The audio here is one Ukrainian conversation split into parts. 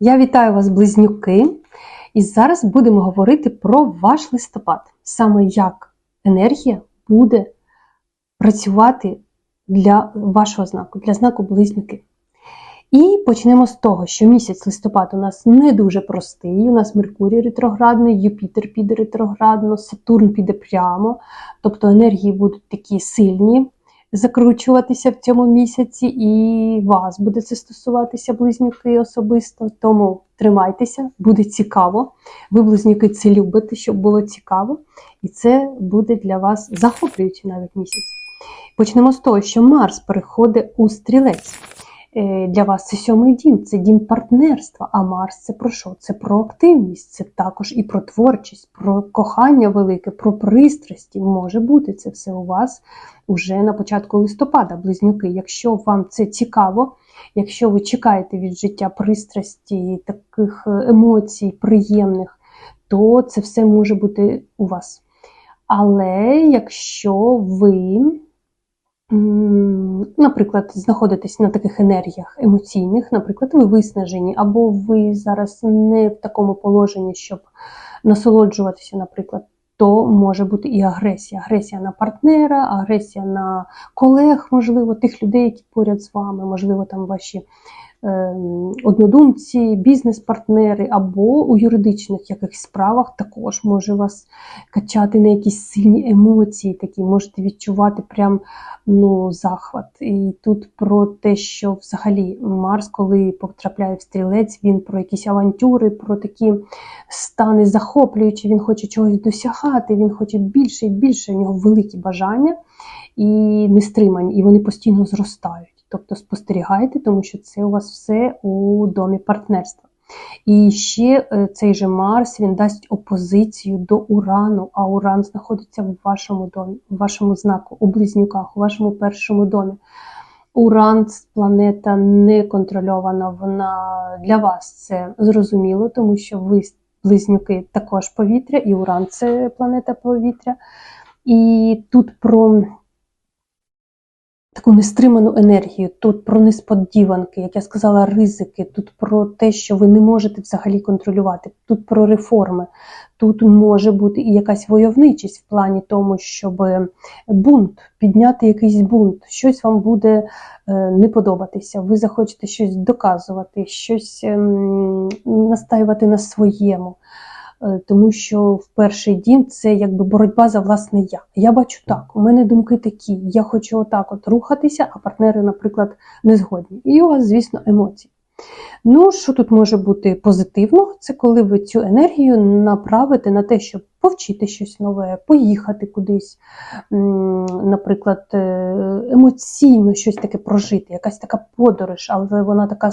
Я вітаю вас, близнюки, і зараз будемо говорити про ваш листопад, саме як енергія буде працювати для вашого знаку, для знаку близнюки. І почнемо з того, що місяць листопад у нас не дуже простий. У нас Меркурій ретроградний, Юпітер піде ретроградно, Сатурн піде прямо, тобто енергії будуть такі сильні закручуватися в цьому місяці, і вас буде це стосуватися близнюки особисто. Тому тримайтеся, буде цікаво. Ви, близнюки, це любите, щоб було цікаво, і це буде для вас захоплюючий навіть місяць. Почнемо з того, що Марс переходить у стрілець. Е, Для вас це сьомий дім, це дім партнерства. А Марс це про що? Це про активність, це також і про творчість, про кохання велике, про пристрасті. Може бути це все у вас уже на початку листопада, близнюки. Якщо вам це цікаво, якщо ви чекаєте від життя пристрасті, таких е, емоцій приємних, то це все може бути у вас. Але якщо ви Наприклад, знаходитесь на таких енергіях емоційних, наприклад, ви виснажені, або ви зараз не в такому положенні, щоб насолоджуватися, наприклад, то може бути і агресія. Агресія на партнера, агресія на колег, можливо, тих людей, які поряд з вами, можливо, там ваші однодумці, бізнес-партнери, або у юридичних якихось справах також може вас качати на якісь сильні емоції, такі можете відчувати прям ну, захват. І тут про те, що взагалі Марс, коли потрапляє в стрілець, він про якісь авантюри, про такі стани захоплюючі, він хоче чогось досягати, він хоче більше і більше, у нього великі бажання і нестримані, і вони постійно зростають. Тобто спостерігайте, тому що це у вас все у домі партнерства. І ще е, цей же Марс він дасть опозицію до Урану, а Уран знаходиться в вашому домі, в вашому знаку, у близнюках, у вашому першому домі. Уран планета не контрольована, вона для вас це зрозуміло, тому що ви близнюки також повітря, і Уран це планета повітря. І тут про таку нестриману енергію, тут про несподіванки, як я сказала, ризики, тут про те, що ви не можете взагалі контролювати, тут про реформи, тут може бути і якась войовничість в плані тому, щоб бунт, підняти якийсь бунт, щось вам буде е, не подобатися, ви захочете щось доказувати, щось ем, настаювати на своєму. Е, Тому що в перший дім це якби боротьба за власне я. Я бачу так, у мене думки такі, я хочу отак от рухатися, а партнери, наприклад, не згодні. І у вас, звісно, емоції. Ну, що тут може бути позитивно, це коли ви цю енергію направите на те, щоб повчити щось нове, поїхати кудись, наприклад, е, емоційно щось таке прожити, якась така подорож, але вона така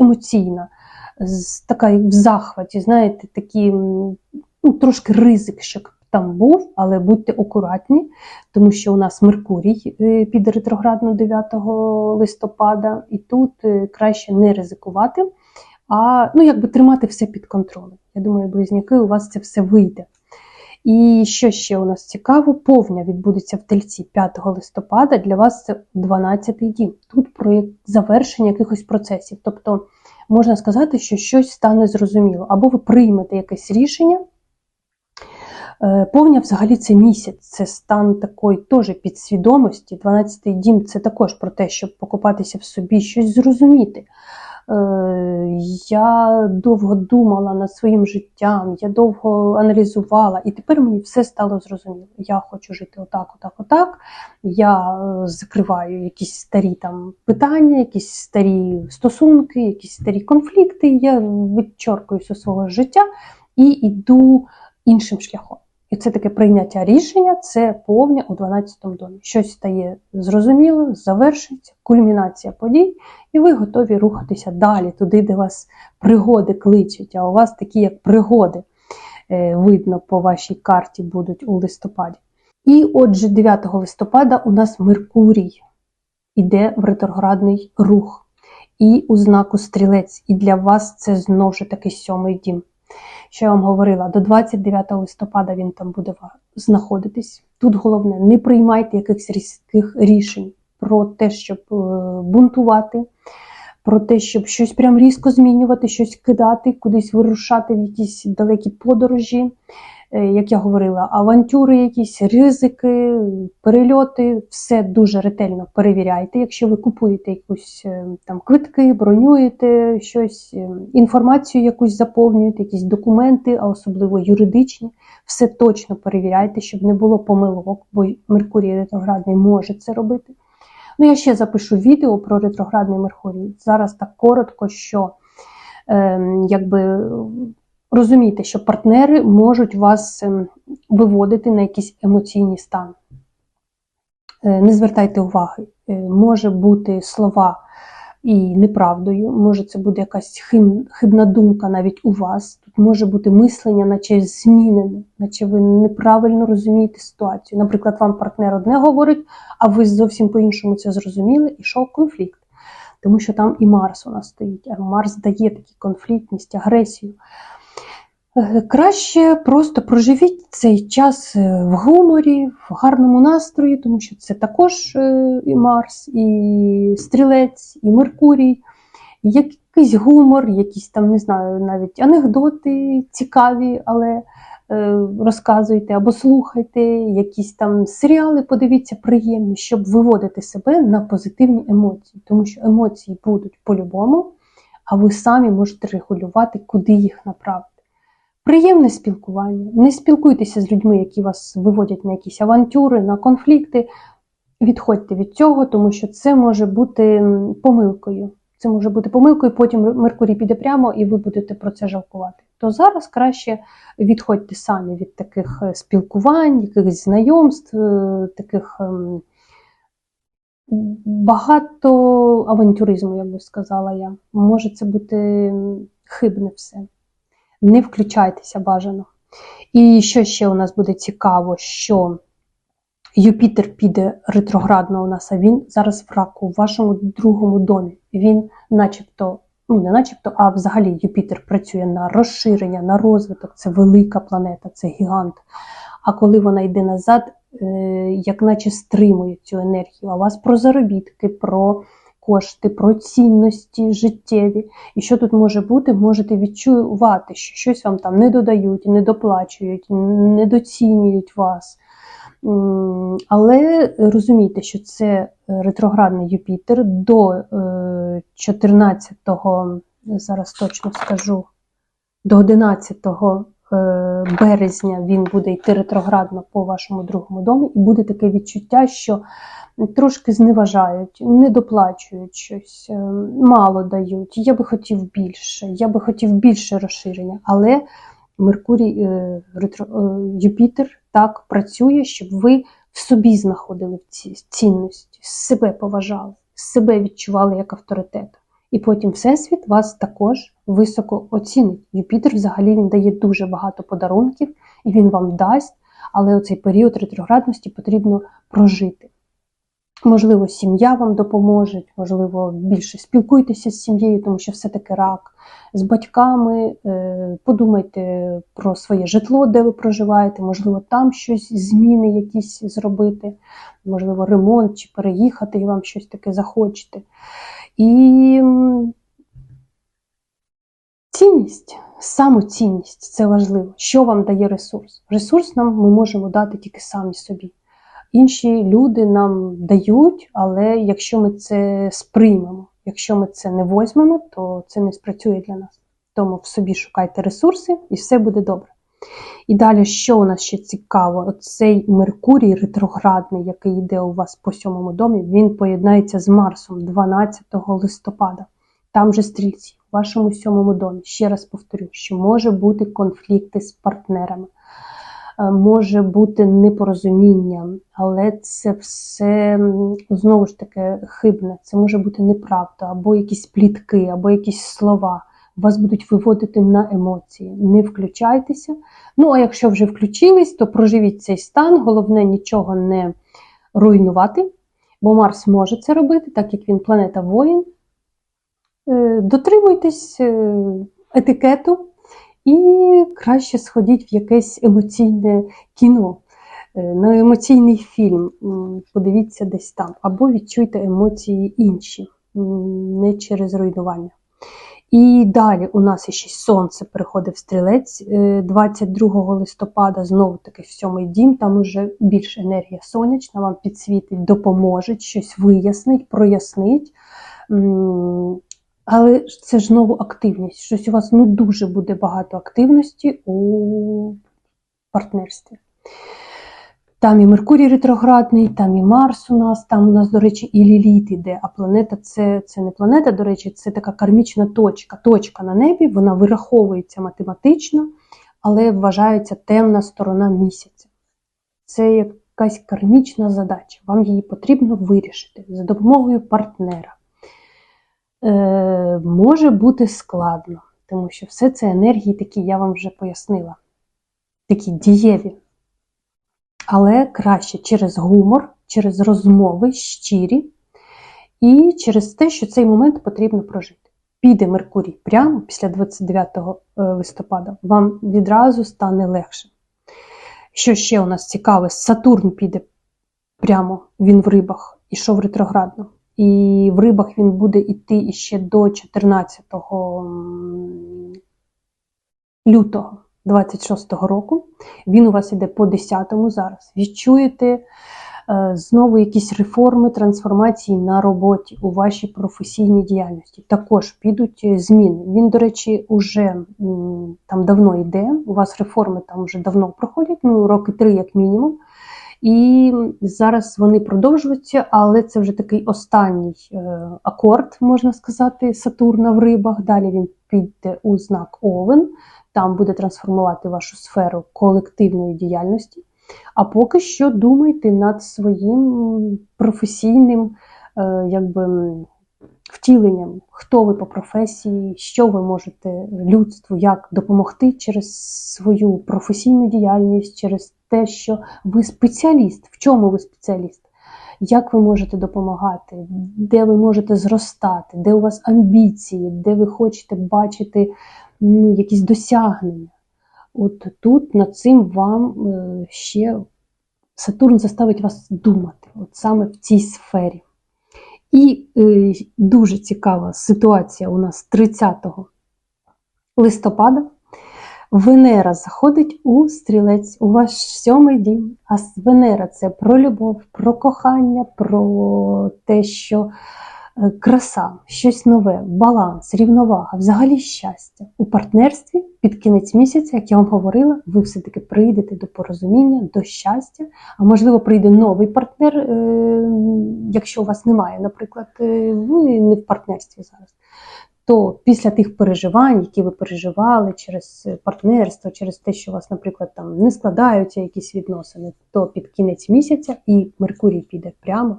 емоційна, така в захваті, знаєте, такі ну, трошки ризик, щоб там був, але будьте акуратні, тому що у нас Меркурій е, піде ретроградно 9 листопада, і тут е, краще не ризикувати, а ну, якби тримати все під контролем. Я думаю, близнюки, у вас це все вийде. І що ще у нас цікаво, повня відбудеться в Тельці 5 листопада. Для вас це 12-й дім. Тут про завершення якихось процесів. Тобто можна сказати, що щось стане зрозуміло, або ви приймете якесь рішення. Е, Повня взагалі це місяць, це стан такої теж підсвідомості. 12-й дім це також про те, щоб покупатися в собі, щось зрозуміти. Е, Я довго думала над своїм життям, я довго аналізувала, і тепер мені все стало зрозуміло. Я хочу жити отак, отак, отак. Я е, закриваю якісь старі там питання, якісь старі стосунки, якісь старі конфлікти. Я відчоркую зі свого життя і йду іншим шляхом. І це таке прийняття рішення, це повня у 12-му домі. Щось стає зрозуміло, завершується, кульмінація подій, і ви готові рухатися далі, туди, де вас пригоди кличуть, а у вас такі, як пригоди, е, видно по вашій карті будуть у листопаді. І отже, 9 листопада у нас Меркурій іде в ретроградний рух. І у знаку стрілець. І для вас це знову ж таки сьомий дім що я вам говорила, до 29 листопада він там буде знаходитись. Тут головне, не приймайте якихось різких рішень про те, щоб е, бунтувати, про те, щоб щось прям різко змінювати, щось кидати, кудись вирушати в якісь далекі подорожі. Е, Як я говорила, авантюри, якісь ризики, перельоти, все дуже ретельно перевіряйте. Якщо ви купуєте якусь е, там квитки, бронюєте щось, е, інформацію якусь заповнюєте, якісь документи, а особливо юридичні, все точно перевіряйте, щоб не було помилок, бо Меркурій ретроградний може це робити. Ну, я ще запишу відео про ретроградний Меркурій. Зараз так коротко, що е, якби розумійте, що партнери можуть вас ем, виводити на якийсь емоційний стан. Е, Не звертайте уваги, Е, може бути слова і неправдою, може це буде якась хибна думка навіть у вас. Тут може бути мислення, наче змінене, наче ви неправильно розумієте ситуацію. Наприклад, вам партнер одне говорить, а ви зовсім по-іншому це зрозуміли, і йшов конфлікт. Тому що там і Марс у нас стоїть, а Марс дає таку конфліктність, агресію. Е, Краще просто проживіть цей час е, в гуморі, в гарному настрої, тому що це також е, і Марс, і Стрілець, і Меркурій, якийсь гумор, якісь там, не знаю, навіть анекдоти цікаві, але розказуйте або слухайте, якісь там серіали, подивіться, приємні, щоб виводити себе на позитивні емоції, тому що емоції будуть по-любому, а ви самі можете регулювати, куди їх направити. Приємне спілкування. Не спілкуйтеся з людьми, які вас виводять на якісь авантюри, на конфлікти. Відходьте від цього, тому що це може бути помилкою. Це може бути помилкою, потім Меркурій піде прямо і ви будете про це жалкувати. То зараз краще відходьте самі від таких е, спілкувань, якихось знайомств, е, таких ем, багато авантюризму, я би сказала я. Може це бути хибне все не включайтеся бажано. І що ще у нас буде цікаво, що Юпітер піде ретроградно у нас, а він зараз в раку в вашому другому домі. Він начебто, ну не начебто, а взагалі Юпітер працює на розширення, на розвиток. Це велика планета, це гігант. А коли вона йде назад, е, як наче стримує цю енергію. А у вас про заробітки, про кошти, про цінності життєві. І що тут може бути, можете відчувати, що щось вам там не додають, не доплачують, недоцінюють вас. Але розумійте, що це ретроградний Юпітер до е, 14-го, зараз точно скажу, до 11 е, березня він буде йти ретроградно по вашому другому домі, і буде таке відчуття, що трошки зневажають, не щось, е, мало дають. Я би хотів більше, я би хотів більше розширення, але Меркурій, е, ретро, е, Юпітер так працює, щоб ви в собі знаходили ці цінності, себе поважали, себе відчували як авторитет. І потім Всесвіт вас також високо оцінить. Юпітер взагалі він дає дуже багато подарунків, і він вам дасть, але оцей період ретроградності потрібно прожити. Можливо, сім'я вам допоможе, можливо, більше спілкуйтеся з сім'єю, тому що все-таки рак, з батьками, е, подумайте про своє житло, де ви проживаєте, можливо, там щось, зміни якісь зробити, можливо, ремонт чи переїхати, і вам щось таке захочете. І цінність, самоцінність це важливо. Що вам дає ресурс? Ресурс нам ми можемо дати тільки самі собі. Інші люди нам дають, але якщо ми це сприймемо, якщо ми це не возьмемо, то це не спрацює для нас. Тому в собі шукайте ресурси і все буде добре. І далі, що у нас ще цікаво, оцей Меркурій ретроградний, який йде у вас по сьомому домі, він поєднається з Марсом 12 листопада. Там же стрільці, в вашому сьомому домі. Ще раз повторю, що може бути конфлікти з партнерами, е, може бути непорозуміння, але це все знову ж таки хибне. Це може бути неправда, або якісь плітки, або якісь слова. Вас будуть виводити на емоції. Не включайтеся. Ну, а якщо вже включились, то проживіть цей стан. Головне нічого не руйнувати, бо Марс може це робити, так як він планета воїн. Е, Дотримуйтесь е, етикету і краще сходіть в якесь емоційне кіно, е, на емоційний фільм. Подивіться десь там, або відчуйте емоції інші. не через руйнування. І далі у нас ще сонце переходить в стрілець е, 22 листопада, знову таки в сьомий дім. Там уже більш енергія сонячна, вам підсвітить, допоможе, щось вияснить, прояснить. Але це ж знову активність. Щось у вас ну дуже буде багато активності у партнерстві. Там і Меркурій ретроградний, там і Марс у нас, там у нас, до речі, і Ліліт іде, а планета це, це не планета, до речі, це така кармічна точка. Точка на небі, вона вираховується математично, але вважається темна сторона місяця. Це якась кармічна задача. Вам її потрібно вирішити за допомогою партнера. Е, може бути складно, тому що все це енергії такі, я вам вже пояснила, такі дієві. Але краще через гумор, через розмови щирі і через те, що цей момент потрібно прожити. Піде Меркурій прямо після 29 листопада, вам відразу стане легше. Що ще у нас цікаве, Сатурн піде прямо, він в рибах, ішов ретроградно. І в рибах він буде йти іще до 14 лютого 26-го року. Він у вас іде по 10-му зараз. Відчуєте е, знову якісь реформи, трансформації на роботі у вашій професійній діяльності. Також підуть е, зміни. Він, до речі, уже там давно йде. У вас реформи там вже давно проходять, ну роки три як мінімум. І зараз вони продовжуються, але це вже такий останній е, акорд, можна сказати, Сатурна в рибах. Далі він піде у знак Овен, там буде трансформувати вашу сферу колективної діяльності. А поки що думайте над своїм професійним е, якби, втіленням, хто ви по професії, що ви можете людству, як допомогти через свою професійну діяльність, через те, що ви спеціаліст, в чому ви спеціаліст, як ви можете допомагати, де ви можете зростати, де у вас амбіції, де ви хочете бачити ну, якісь досягнення. От тут над цим вам е, ще Сатурн заставить вас думати, от саме в цій сфері. І е, дуже цікава ситуація у нас 30 листопада. Венера заходить у стрілець, у ваш сьомий дім. А Венера це про любов, про кохання, про те, що е, краса, щось нове, баланс, рівновага, взагалі щастя. У партнерстві під кінець місяця, як я вам говорила, ви все-таки прийдете до порозуміння, до щастя. А можливо, прийде новий партнер, е, якщо у вас немає, наприклад, е, ви не в партнерстві зараз то після тих переживань, які ви переживали через е, партнерство, через те, що у вас, наприклад, там не складаються якісь відносини, то під кінець місяця і Меркурій піде прямо,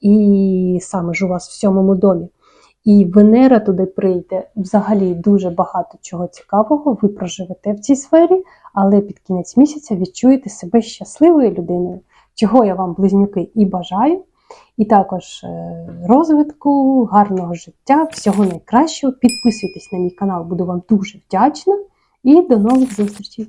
і саме ж у вас в сьомому домі. І Венера туди прийде взагалі дуже багато чого цікавого. Ви проживете в цій сфері, але під кінець місяця відчуєте себе щасливою людиною, чого я вам, близнюки, і бажаю. І також е, розвитку, гарного життя, всього найкращого. Підписуйтесь на мій канал, буду вам дуже вдячна. І до нових зустрічей!